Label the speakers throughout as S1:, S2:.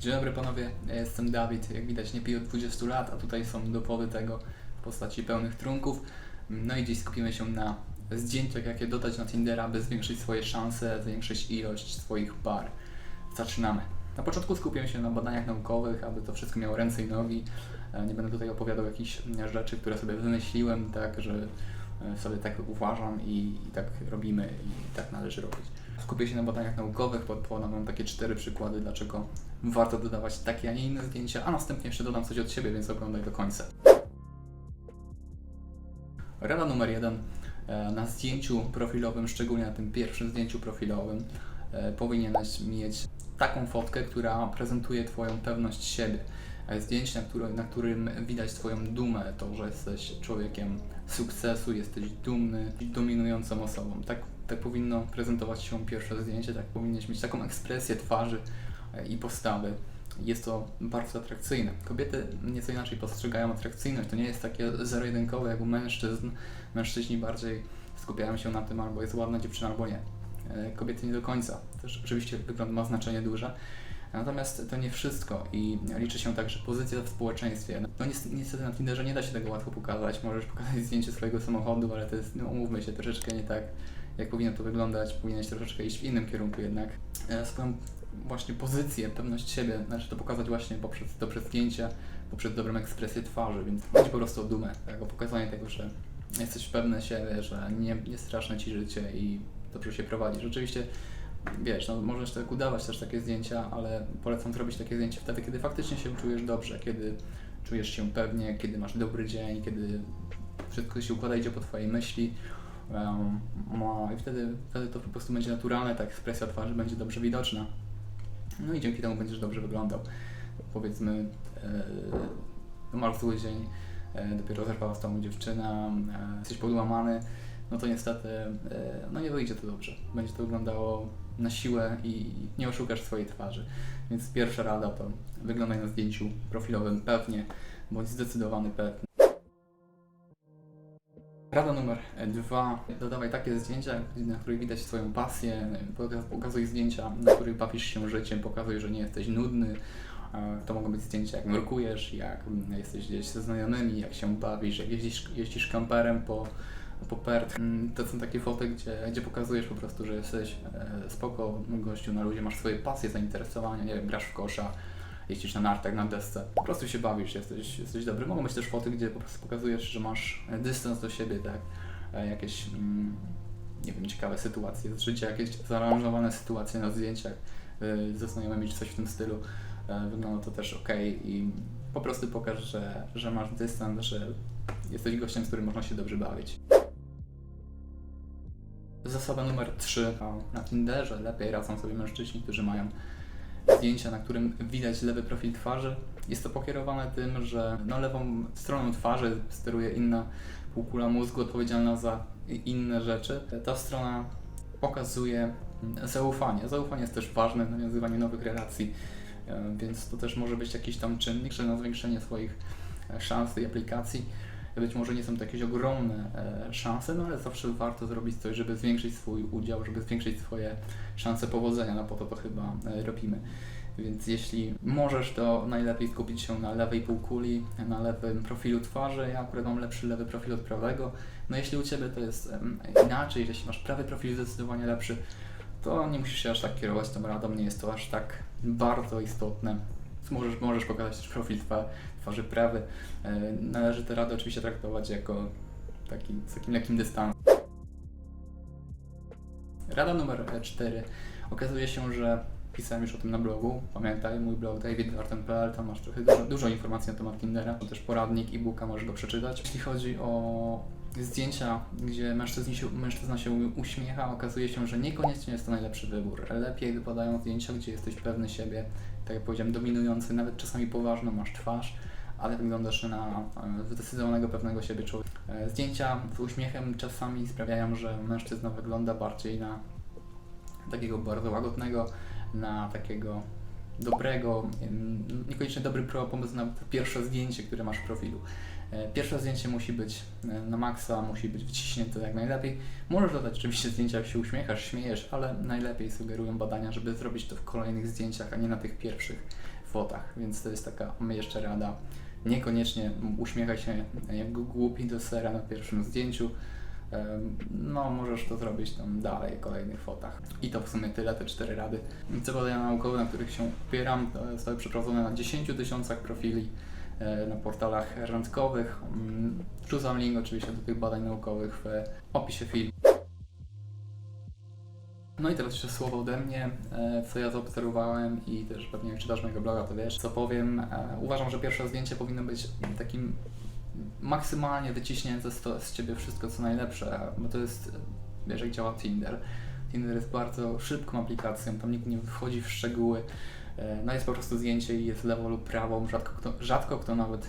S1: Dzień dobry panowie, ja jestem Dawid. Jak widać nie piję od 20 lat, a tutaj są dowody tego w postaci pełnych trunków. No i dziś skupimy się na zdjęciach, jakie dodać na Tindera, aby zwiększyć swoje szanse, zwiększyć ilość swoich par. Zaczynamy. Na początku skupię się na badaniach naukowych, aby to wszystko miało ręce i nogi. E, Nie będę tutaj opowiadał jakichś mm, rzeczy, które sobie wymyśliłem, tak, że e, sobie tak uważam i, i tak robimy i tak należy robić. Skupię się na badaniach naukowych, pod- podam Wam takie cztery przykłady, dlaczego warto dodawać takie, a nie inne zdjęcia, a następnie jeszcze dodam coś od siebie, więc oglądaj do końca. Rada numer jeden. E, Na zdjęciu profilowym, szczególnie na tym pierwszym zdjęciu profilowym, e, powinieneś mieć taką fotkę, która prezentuje Twoją pewność siebie. E, Zdjęcie, na, które, na którym widać Twoją dumę, to, że jesteś człowiekiem sukcesu, jesteś dumny, dominującą osobą. Tak, tak powinno prezentować się pierwsze zdjęcie, tak powinieneś mieć taką ekspresję twarzy i postawy. Jest to bardzo atrakcyjne. Kobiety nieco inaczej postrzegają atrakcyjność. To nie jest takie zero-jedynkowe jak u mężczyzn. Mężczyźni bardziej skupiają się na tym, albo jest ładna dziewczyna, albo nie. E, Kobiety nie do końca. Też oczywiście wygląd ma znaczenie duże. Natomiast to nie wszystko i liczy się także pozycja w społeczeństwie. No niestety, na Tinderze nie da się tego łatwo pokazać. Możesz pokazać zdjęcie swojego samochodu, ale to jest, no umówmy się, troszeczkę nie tak, jak powinno to wyglądać. Powinieneś troszeczkę iść w innym kierunku jednak. E, Swoją właśnie pozycję, pewność siebie, znaczy to pokazać właśnie poprzez dobre zdjęcia, poprzez dobrą ekspresję twarzy, więc chodzi po prostu o dumę, tak, o pokazanie tego, że jesteś pewny siebie, że nie, nie straszne Ci życie i dobrze się prowadzisz. Oczywiście wiesz, no możesz tak udawać też takie zdjęcia, ale polecam zrobić takie zdjęcie wtedy, kiedy faktycznie się czujesz dobrze, kiedy czujesz się pewnie, kiedy masz dobry dzień, kiedy wszystko się układa, idzie po Twojej myśli. Um, no i wtedy, wtedy to po prostu będzie naturalne, ta ekspresja twarzy będzie dobrze widoczna. No i dzięki temu będziesz dobrze wyglądał. Powiedzmy, e, no masz zły dzień, e, dopiero zerwała z tobą dziewczyna, e, jesteś podłamany, no to niestety e, no nie wyjdzie to dobrze. Będzie to wyglądało na siłę i nie oszukasz swojej twarzy. Więc pierwsza rada to wyglądaj na zdjęciu profilowym pewnie, bądź zdecydowany pewnie. Rada numer dwa. Dodawaj takie zdjęcia, na których widać swoją pasję. Poka- Pokazuj zdjęcia, na których bawisz się życiem. Pokazuj, że nie jesteś nudny. E, To mogą być zdjęcia, jak nurkujesz, jak mm, jesteś gdzieś ze znajomymi, jak się bawisz, jak jeździsz, jeździsz kamperem po, po Perth. Mm, To są takie foty, gdzie, gdzie pokazujesz po prostu, że jesteś e, spoko gościu na ludzie, masz swoje pasje, zainteresowania, nie wiem, grasz w kosza, jeździsz na nartach, na desce. Po prostu się bawisz, jesteś, jesteś dobry. Mogą być też foty, gdzie po prostu pokazujesz, że masz e, dystans do siebie, tak? E, Jakieś, mm, nie wiem, ciekawe sytuacje z życia, jakieś zaaranżowane sytuacje na zdjęciach e, ze znajomymi czy coś w tym stylu. Wygląda to też ok i po prostu pokaż, że, że masz dystans, że jesteś gościem, z którym można się dobrze bawić. Zasada numer 3. Na Tinderze lepiej radzą sobie mężczyźni, którzy mają zdjęcia, na którym widać lewy profil twarzy. Jest to pokierowane tym, że no, lewą stroną twarzy steruje inna półkula mózgu odpowiedzialna za inne rzeczy. Ta strona pokazuje zaufanie. Zaufanie jest też ważne w nawiązywaniu nowych relacji, e, więc to też może być jakiś tam czynnik, że na zwiększenie swoich e, szans tej aplikacji. Być może nie są to jakieś ogromne e, szanse, no ale zawsze warto zrobić coś, żeby zwiększyć swój udział, żeby zwiększyć swoje szanse powodzenia, no po to to chyba e, robimy. Więc jeśli możesz, to najlepiej skupić się na lewej półkuli, na lewym profilu twarzy. Ja akurat mam lepszy lewy profil od prawego. No jeśli u Ciebie to jest inaczej, jeśli masz prawy profil zdecydowanie lepszy, to nie musisz się aż tak kierować tą radą, nie jest to aż tak bardzo istotne. Możesz, możesz pokazać też profil twa, twarzy prawy. E, Należy te rady oczywiście traktować jako taki, z takim lekkim dystansem. Rada numer 4. Okazuje się, że pisałem już o tym na blogu. Pamiętaj, mój blog davidwarten.pl, tam masz trochę dużo, dużo informacji na temat Tindera. To też poradnik e-booka, możesz go przeczytać. Jeśli chodzi o zdjęcia, gdzie mężczyzna się, mężczyzna się uśmiecha, okazuje się, że niekoniecznie jest to najlepszy wybór. Lepiej wypadają zdjęcia, gdzie jesteś pewny siebie, tak jak powiedziałem, dominujący, nawet czasami poważną masz twarz, ale wyglądasz na e, zdecydowanego, pewnego siebie człowieka. E, Zdjęcia z uśmiechem czasami sprawiają, że mężczyzna wygląda bardziej na takiego bardzo łagodnego, na takiego dobrego, niekoniecznie dobry pomysł na pierwsze zdjęcie, które masz w profilu. E, Pierwsze zdjęcie musi być e, na maksa, musi być wyciśnięte jak najlepiej. Możesz dodać oczywiście zdjęcia, jak się uśmiechasz, śmiejesz, ale najlepiej sugerują badania, żeby zrobić to w kolejnych zdjęciach, a nie na tych pierwszych fotach, więc to jest taka jeszcze rada. Niekoniecznie uśmiechaj się jak głupi do sera na pierwszym zdjęciu. No, możesz to zrobić tam dalej w kolejnych fotach. I to w sumie tyle, te cztery rady. Co badania naukowe, na których się opieram, zostały przeprowadzone na 10 tysiącach profili e, na portalach randkowych. Mm, Wrzucam link oczywiście do tych badań naukowych w opisie filmu. No i teraz jeszcze słowo ode mnie, e, co ja zaobserwowałem i też pewnie jak czytasz mojego bloga, to wiesz, co powiem. E, Uważam, że pierwsze zdjęcie powinno być takim maksymalnie wyciśnięte z, to, z Ciebie wszystko, co najlepsze, bo to jest, wiesz, jak działa Tinder. Tinder jest bardzo szybką aplikacją, tam nikt nie wchodzi w szczegóły. E, No jest po prostu zdjęcie i jest lewo lub prawo. Rzadko kto, rzadko kto nawet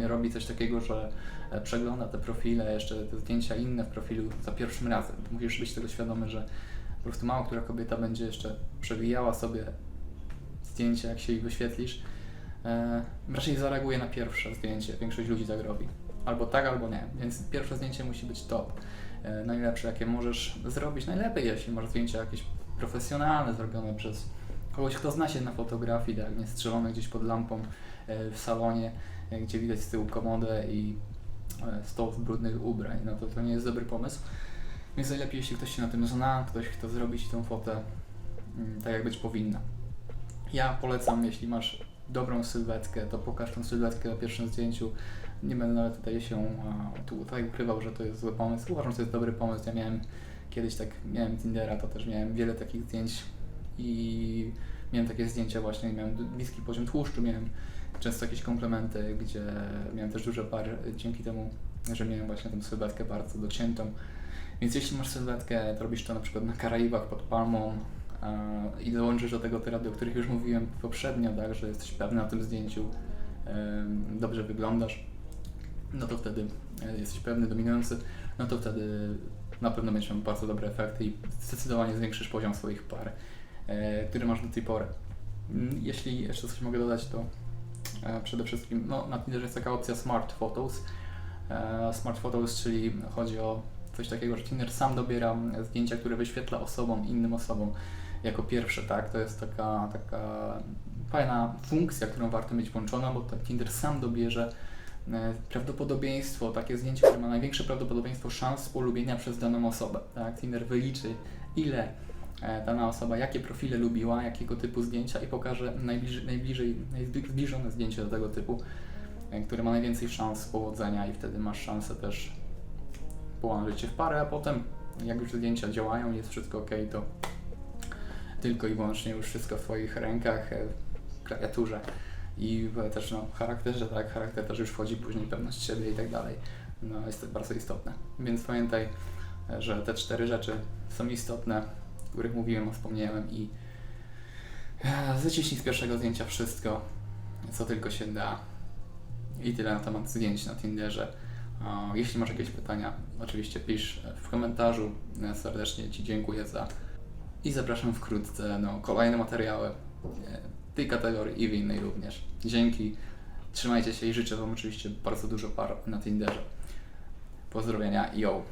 S1: e, robi coś takiego, że e, przegląda te profile, jeszcze te zdjęcia inne w profilu za pierwszym razem. Musisz być tego świadomy, że po prostu mało która kobieta będzie jeszcze przewijała sobie zdjęcie, jak się jej wyświetlisz. E, raczej zareaguje na pierwsze zdjęcie. Większość ludzi tak robi. Albo tak, albo nie. Więc pierwsze zdjęcie musi być top. E, najlepsze, jakie możesz zrobić. Najlepiej, jeśli masz zdjęcia jakieś profesjonalne, zrobione przez kogoś, kto zna się na fotografii, tak, nie strzelone gdzieś pod lampą e, w salonie, gdzie widać z tyłu komodę i e, stos brudnych ubrań. No to to nie jest dobry pomysł. Więc najlepiej, jeśli ktoś się na tym zna, ktoś kto zrobi Ci tą fotę mm, tak, jak być powinna. Ja polecam, jeśli masz dobrą sylwetkę, to pokaż tą sylwetkę na pierwszym zdjęciu. Nie będę nawet tutaj się tutaj ukrywał, że to jest zły pomysł. Uważam, że to jest dobry pomysł. Ja miałem kiedyś tak, miałem Tindera, to też miałem wiele takich zdjęć i miałem takie zdjęcia właśnie, miałem bliski poziom tłuszczu, miałem często jakieś komplementy, gdzie miałem też dużo par dzięki temu, że miałem właśnie tę sylwetkę bardzo dociętą. Więc jeśli masz sylwetkę, to robisz to na przykład na Karaibach pod palmą i dołączysz do tego te rady, o których już mówiłem poprzednio, tak, że jesteś pewny na tym zdjęciu, dobrze wyglądasz, no to wtedy e, jesteś pewny, dominujący, no to wtedy na pewno będziesz miał bardzo dobre efekty i zdecydowanie zwiększysz poziom swoich par, e, które masz do tej pory. Mm, Jeśli jeszcze coś mogę dodać, to e, przede wszystkim no, na Tinderze jest taka opcja Smart Photos. Smart Photos, czyli chodzi o coś takiego, że Tinder sam dobiera zdjęcia, które wyświetla osobom, innym osobom jako pierwsze, tak? To jest taka, taka fajna funkcja, którą warto mieć włączoną, bo Tinder sam dobierze e, prawdopodobieństwo, takie zdjęcie, które ma największe prawdopodobieństwo szans polubienia przez daną osobę. Tak? Tinder wyliczy, ile e, dana osoba, jakie profile lubiła, jakiego typu zdjęcia i pokaże najbliżej, najbliżej najzbliżone zdjęcie do tego typu, e, które ma najwięcej szans powodzenia i wtedy masz szansę też połączyć się w parę, a potem jak już zdjęcia działają, jest wszystko ok, to tylko i wyłącznie już wszystko w Twoich rękach, e, klawiaturze i w, też no, charakterze, tak, charakter też już wchodzi później, pewność siebie i tak dalej. No, jest to bardzo istotne. Więc pamiętaj, e, że te cztery rzeczy są istotne, o których mówiłem, wspomniałem i e, zaciśnij z pierwszego zdjęcia wszystko, co tylko się da. I tyle na temat zdjęć na Tinderze. Jeśli masz jakieś pytania, oczywiście pisz w komentarzu. Serdecznie Ci dziękuję za i zapraszam wkrótce no, na kolejne materiały w e, tej kategorii i w innej również. Dzięki, trzymajcie się i życzę Wam oczywiście bardzo dużo par na Tinderze. Pozdrowienia, yo!